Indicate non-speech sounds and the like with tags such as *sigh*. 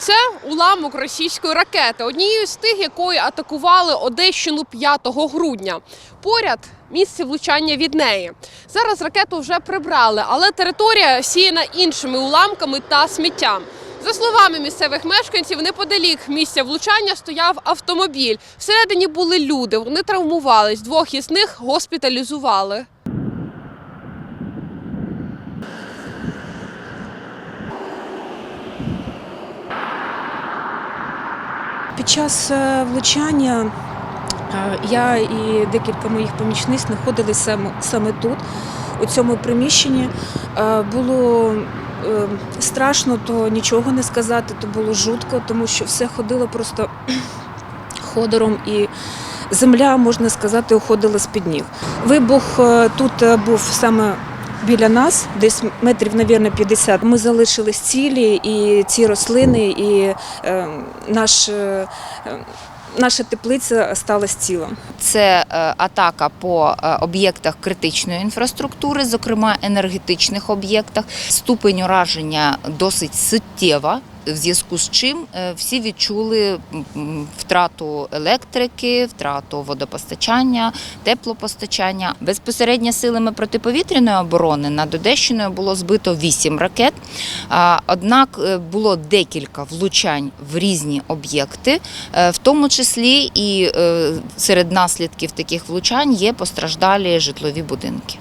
Це уламок російської ракети, однією з тих, якою атакували Одещину 5 грудня. Поряд місце влучання від неї. Зараз ракету вже прибрали, але територія сіяна іншими уламками та сміттям. За словами місцевих мешканців, неподалік місця влучання стояв автомобіль. Всередині були люди. Вони травмувались. Двох із них госпіталізували. Під час е, влучання е, я і декілька моїх помічниць знаходилися саме, тут, у цьому приміщенні. Е, Було страшно, то нічого не сказати, то було жутко, тому що все ходило просто *clears throat* ходором і земля, можна сказати, уходила з-під ніг. Вибух тут був саме. Біля нас, десь метрів, мабуть, 50. Ми залишились цілі, і ці рослини, і е, наш, е, наша теплиця сталася ціла. Це е, атака по е, об'єктах критичної інфраструктури, зокрема енергетичних об'єктах. Ступень ураження досить суттєва. В зв'язку з чим е, всі відчули втрату електрики, втрату водопостачання, теплопостачання. Безпосередньо силами протиповітряної оборони над Одещиною було збито 8 ракет. Однак е, було декілька влучань в різні об'єкти, е, в тому числі і серед наслідків таких влучань є постраждалі житлові будинки.